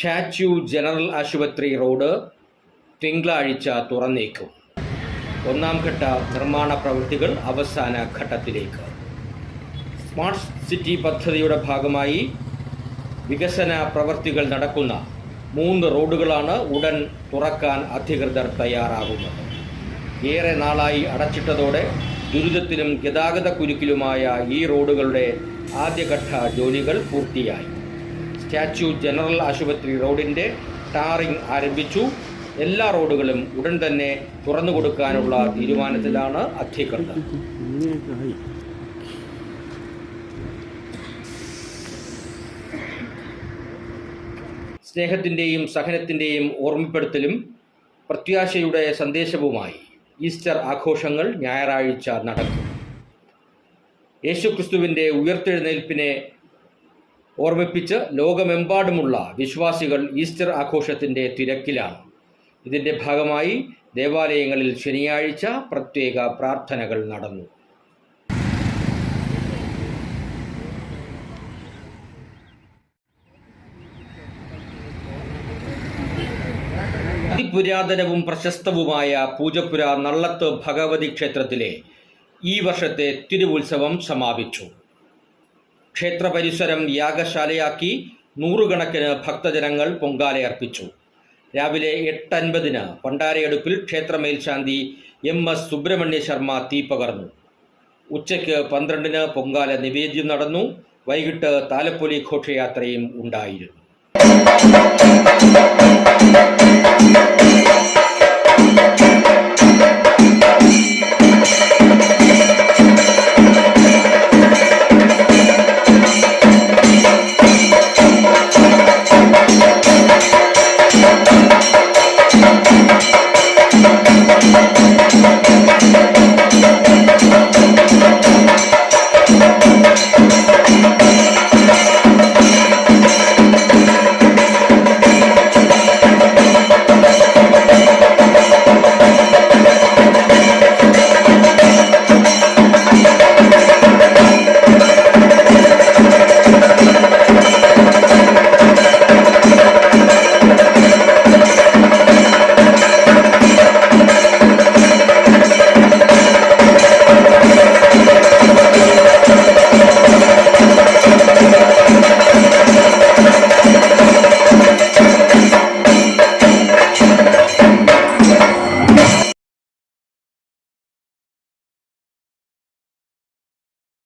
Statue general ആശുപത്രി road തിങ്കളാഴ്ച തുറന്നേക്കും. ഒന്നാം ഘട്ട നിർമ്മാണ പ്രവൃത്തികൾ അവസാന ഘട്ടത്തിലേക്ക്. സ്മാർട്ട് സിറ്റി പദ്ധതിയുടെ ഭാഗമായി വികസന പ്രവൃത്തികൾ നടക്കുന്ന മൂന്ന് റോഡുകളാണ് ഉടൻ തുറക്കാൻ അധികൃതർ തയ്യാറാകുന്നത്. ഏറെ നാളായി അടച്ചിട്ടതോടെ ദുരിതത്തിലും ഗതാഗത കുരുക്കിലുമായ ഈ റോഡുകളുടെ ആദ്യഘട്ട ജോലികൾ പൂർത്തിയായി. സ്റ്റാച്യു ജനറൽ ആശുപത്രി റോഡിന്റെ ടാറിംഗ് ആരംഭിച്ചു. എല്ലാ റോഡുകളും ഉടൻ തന്നെ തുറന്നു കൊടുക്കാനുള്ള തീരുമാനത്തിലാണ് അധികൃതർ. സ്നേഹത്തിന്റെയും സഹനത്തിന്റെയും ഓർമ്മപ്പെടുത്തലും പ്രത്യാശയുടെ സന്ദേശവുമായി ഈസ്റ്റർ ആഘോഷങ്ങൾ ഞായറാഴ്ച നടക്കും. യേശുക്രിസ്തുവിന്റെ ഉയർത്തെഴുന്നേൽപ്പിനെ ഓർമ്മിപ്പിച്ച് ലോകമെമ്പാടുമുള്ള വിശ്വാസികൾ ഈസ്റ്റർ ആഘോഷത്തിന്റെ തിരക്കിലാണ്. ഇതിന്റെ ഭാഗമായി ദേവാലയങ്ങളിൽ ശനിയാഴ്ച പ്രത്യേക പ്രാർത്ഥനകൾ നടന്നു. അതിപുരാതനവും പ്രശസ്തവുമായ പൂജപ്പുര നള്ളത്ത് ഭഗവതി ക്ഷേത്രത്തിലെ ഈ വർഷത്തെ തിരുവുത്സവം സമാപിച്ചു. ക്ഷേത്ര പരിസരം യാഗശാലയാക്കി നൂറുകണക്കിന് ഭക്തജനങ്ങൾ പൊങ്കാലയർപ്പിച്ചു രാവിലെ എട്ടൻപതിന് പണ്ടാരയടുപ്പിൽ ക്ഷേത്രമേൽശാന്തി എം എസ് സുബ്രഹ്മണ്യ ശർമ്മ തീ പകർന്നു. ഉച്ചയ്ക്ക് പന്ത്രണ്ടിന് പൊങ്കാല നിവേദ്യം നടന്നു. വൈകിട്ട് താലപ്പൊലി ഘോഷയാത്രയും ഉണ്ടായിരുന്നു.